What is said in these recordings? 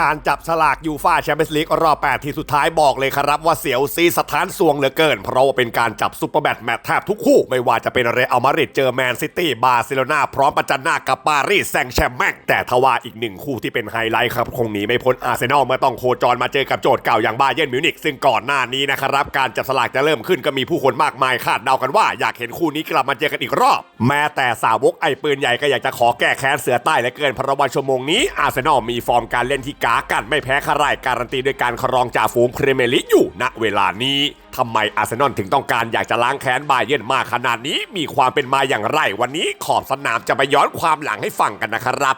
การจับสลากยูฟาแชมเปี้ยนส์ลีกรอบ 8 ทีสุดท้ายบอกเลยครับว่าเสียวซีสถานสวงเหลือเกิน เพราะว่าเป็นการจับซุปเปอร์แบทแมตช์แทบทุกคู่ ไม่ว่าจะเป็นเรอัลมาดริดเจอแมนซิตี้บาร์เซโลนาพร้อมประจันหน้ากับปารีสแซงต์แชร์แมงแต่ทว่าอีกหนึ่งคู่ที่เป็นไฮไลท์ครับ คงหนีไม่พ้นอาร์เซนอลเมื่อต้องโคจรมาเจอกับโจทย์เก่าอย่างบาเยิร์นมิวนิกซึ่งก่อนหน้านี้นะครับการจับสลากจะเริ่มขึ้นก็มีผู้คนมากมายคาดเดากันว่า อยากเห็นคู่นี้กลับมาเจอกันอีกรอบ แม้แต่สาวกไอ้ปืนใหญ่ก็อยากจะขอแก้แค้นเสือใต้เหลือเกินเพราะว่าชั่วโมงนี้อาร์เซนอลมีฟอร์มการเล่นที่กากันไม่แพ้ใครการันตีด้วยการครองจ่าฝูงพรีเมียร์ลีกอยู่ณเวลานี้ทำไมอาร์เซนอลถึงต้องการอยากจะล้างแค้นบาเยิร์นมากขนาดนี้มีความเป็นมาอย่างไร วันนี้ขอบสนามจะไปย้อนความหลังให้ฟังกันนะครับ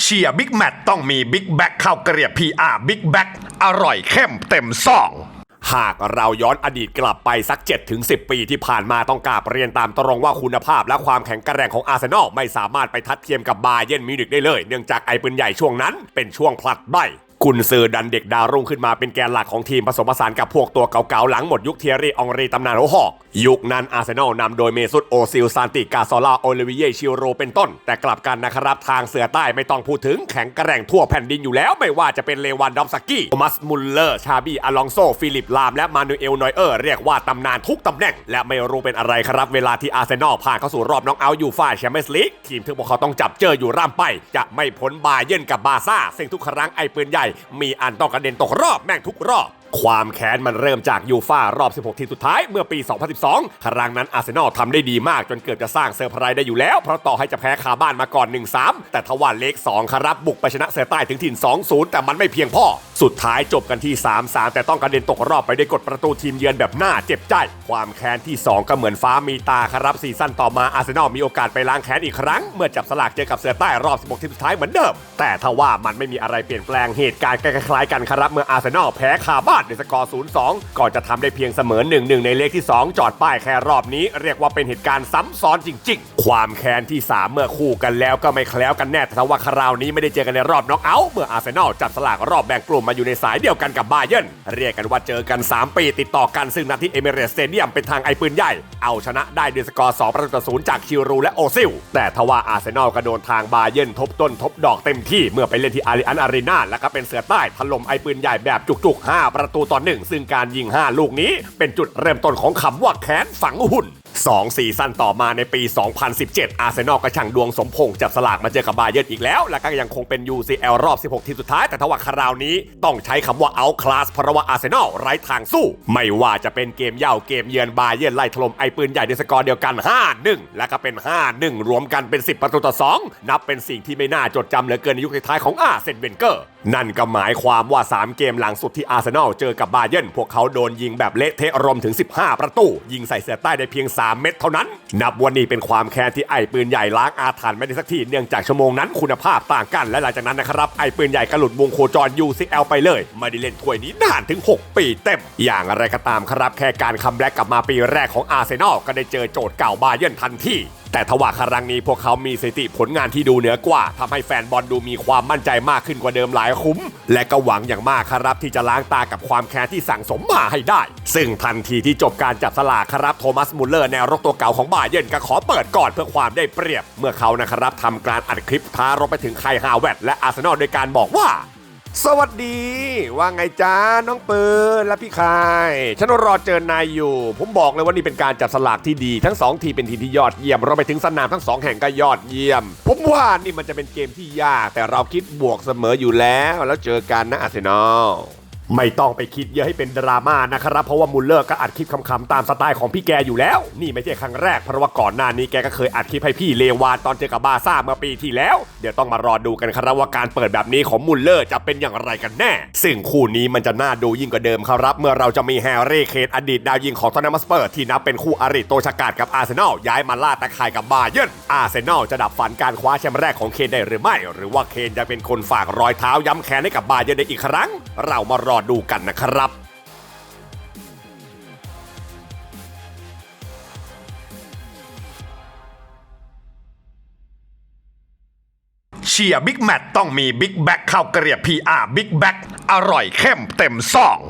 เชียร์บิ๊กแมตต้องมีบิ๊กแบ็คเข้าเกลียบพีอาร์บิ๊กแบ็คอร่อยเข้มเต็มซอง หากเราย้อนอดีตกลับไปสัก 7-10 ปีที่ผ่านมาต้องกราบเรียนตามตรงว่าคุณภาพและความแข็งแกร่งของอาร์เซนอลไม่สามารถไปทัดเทียมกับบาเยิร์นมิวนิกได้เลย เนื่องจากไอปืนใหญ่ช่วงนั้นเป็นช่วงผลัดใบ กุนซือดันเด็กดาวรุ่งขึ้นมาเป็นแกนหลักของทีมผสมผสานกับพวกตัวเก่าๆ หลังหมดยุคเทียรีอองรีตำนานโอหอกยุคนั้นอาร์เซนอลนำโดยเมซุตโอซิลซานติกาซอล่าโอลิเวิเยชิโรเป็นต้น แต่กลับกันนะครับ ทางเสือใต้ไม่ต้องพูดถึงแข็งกระแรงทั่วแผ่นดินอยู่แล้ว ไม่ว่าจะเป็นเลวานดอมสกี้โทมัสมุลเลอร์ ชาบีอลองโซ ฟิลิปลาม และมานูเอลนอยเออร์เรียกว่าตำนานทุกตำแหน่ง และไม่รู้เป็นอะไรครับเวลาที่อาร์เซนอลผ่านเข้าสู่รอบน็อกเอายูฟ่าแชมเปี้ยนส์ลีกทีมที่พวกเขาต้องจับเจออยู่ร่ำไป จะไม่พ้นบาเยนกับบาซ่าซึ่งทุกครั้งไอ้ปืนใหญ่มีอันต้องกระเด็นตกรอบแม่งทุกรอบ ความแค้นมันเริ่มจากยูฟ่ารอบ 16 ทีมสุดท้ายเมื่อปี 2012 ครั้งนั้นอาร์เซนอลทำได้ดีมากจนเกือบจะสร้างเซอร์ไพรส์ได้อยู่แล้ว เพราะต่อให้จะแพ้คาบ้านมาก่อน 1-3 แต่ทว่าเล็ก2ครับ บุกไปชนะเสือใต้ถึงถิ่น 2-0 แต่มันไม่เพียงพอ สุดท้ายจบกันที่ 3-3 แต่ต้องกระเด็นตกรอบไปด้วยกดประตูทีมเยือนแบบหน่าเจ็บใจ ความแค้นที่ 2 ก็เหมือนฟ้ามีตาครับซีซั่นต่อมาอาร์เซนอลมีโอกาสไปล้างแค้นอีกครั้งเมื่อจับสลากเจอกับเสือใต้รอบ 16 ทีมสุดท้ายเหมือนเดิมแต่ทว่ามันไม่มีอะไรเปลี่ยนแปลงเหตุการณ์คล้ายๆกันครับเมื่ออาร์เซนอลแพ้คาบ้านดในสกอร์ 0-2 ก่อนจะทำได้เพียงเสมอ 1-1 ในเลขที่ 2 จอดป้ายแค่รอบนี้ เรียกว่าเป็นเหตุการณ์ซ้ำซ้อนจริง ๆ ความแค้นที่ 3 เมื่อคู่กันแล้วก็ไม่แคล้วกันแน่แต่ว่าคราวนี้ไม่ได้เจอกันในรอบน็อกเอาท์เมื่ออาร์เซนอลจับสลากรอบแบ่งกลุ่มมาอยู่ในสายเดียวกันกับบาเยิร์นเรียกกันว่าเจอกัน 3 ปีติดต่อกันซึ่งนัดที่เอเมเรสเตเดียมเป็นทางไอปืนใหญ่ เอาชนะได้ด้วยสกอร์2ประตูต่อศูนย์จากคิวรูและโอซิล แต่ทว่าอาร์เซนอลก็โดนทางบาเยิร์นทบต้นทบดอกเต็มที่เมื่อไปเล่นที่อาริอันอารีนาแล้วก็เป็นเสือใต้ถล่มไอปืนใหญ่แบบจุกๆ 5 ประตูต่อหนึ่งซึ่งการยิง 5 ลูกนี้เป็นจุดเริ่มต้นของคำว่าแค้นฝังหุ่น2ซีซั่นต่อมาในปี 2017 อาร์เซนอลก็ช่างดวงสมพงษ์จับสลากมาเจอกับบาเยิร์นอีกแล้ว และก็ยังคงเป็น UCL รอบ 16 ทีมสุดท้ายแต่ทว่าคราวนี้ต้องใช้คำว่าเอาคลาสเพราะว่าอาร์เซนอลไร้ทางสู้ ไม่ว่าจะเป็นเกมเย่าเกมเยือนบาเยิร์นไล่ถล่มไอปืนใหญ่ด้วยสกอร์เดียวกัน 5-1 และก็เป็น 5-1 รวมกันเป็น 10 ประตูต่อ 2 นับเป็นสิ่งที่ไม่น่าจดจำเหลือเกินในยุคท้ายของอาร์เซนเวนเกอร์นั่นก็หมายความว่า 3 เกมหลังสุดที่อาร์เซนอลเจอกับบาเยิร์นพวกเขาโดนยิงแบบเละเทะรวมถึง 15 ประตู ยิงใส่เสือใต้ได้เพียง 3 เม็ดเท่านั้น นับวันนี้เป็นความแค้นที่ไอ้ปืนใหญ่ล้างอาถรรพ์ไม่ได้สักทีเนื่องจากชั่วโมงนั้นคุณภาพต่างกัน และหลังจากนั้นนะครับไอ้ปืนใหญ่กระหลุดวงโคจร UCL ไปเลย ไม่ได้เล่นถ้วยนี้นานถึง 6 ปีเต็ม อย่างไรก็ตามครับแค่การคัมแบ็กกลับมาปีแรกของอาร์เซนอลก็ได้เจอโจทย์เก่าบาเยิร์นทันที แต่ทว่าครั้งนี้พวกเขามีสถิติผลงานที่ดูเหนือกว่าทำให้แฟนบอลดูมีความมั่นใจมากขึ้นกว่าเดิมหลายคุ้ม และก็หวังอย่างมากครับที่จะล้างตากับความแค้นที่สั่งสมมาให้ได้ ซึ่งทันทีที่จบการจับสลากครับโทมัสมุลเลอร์แนวรกตัวเก่าของบาเยนก็ขอเปิดก่อนเพื่อความได้เปรียบ เมื่อเขานะครับทำการอัดคลิปท้ารบไปถึงไคฮาวเวตและอาร์เซนอลโดยการบอกว่า สวัสดีว่าไงจ้าน้องปืนและพี่คายฉันรอเจอนายอยู่ ผมบอกเลยว่านี่เป็นการจับสลากที่ดี ทั้งสองทีมเป็นทีมที่ยอดเยี่ยมเราไปถึงสนามทั้งสองแห่งก็ยอดเยี่ยม ผมว่านี่มันจะเป็นเกมที่ยาก แต่เราคิดบวกเสมออยู่แล้ว แล้วเจอกันนะอาร์เซนอล ไม่ต้องไปคิดเยอะให้เป็นดราม่านะครับ เพราะว่ามุลเลอร์ก็อัดคลิปคำๆตามสไตล์ของพี่แกอยู่แล้ว นี่ไม่ใช่ครั้งแรกเพราะว่าก่อนหน้านี้แกก็เคยอัดคลิปให้พี่เลวานตอนเจอกับบาซ่าเมื่อปีที่แล้ว เดี๋ยวต้องมารอดูกันครับว่าการเปิดแบบนี้ของมุลเลอร์จะเป็นอย่างไรกันแน่ ซึ่งคู่นี้มันจะน่าดูยิ่งกว่าเดิมครับ เมื่อเราจะมีแฮร์รี่เคนอดีตดาวยิงของทอนนัมสเปอร์ที่นับเป็นคู่อริโตชกาดกับอาร์เซนอลย้ายมาล่าตะข่ายกับบาเยิร์นอาร์เซนอลจะดับฝันการคว้าแชมป์แรกของเคนได้หรือไม่ หรือว่าเคนจะเป็นคนฝากรอยเท้าย้ำแค้นให้กับบาเยิร์นได้อีกครั้ง เรามารอดูกันนะครับเชียร์บิ๊กแมตต้องมีบิ๊กแบ็คเข้าเกลียบพีอาร์บิ๊กแบ็คอร่อยเข้มเต็มซอง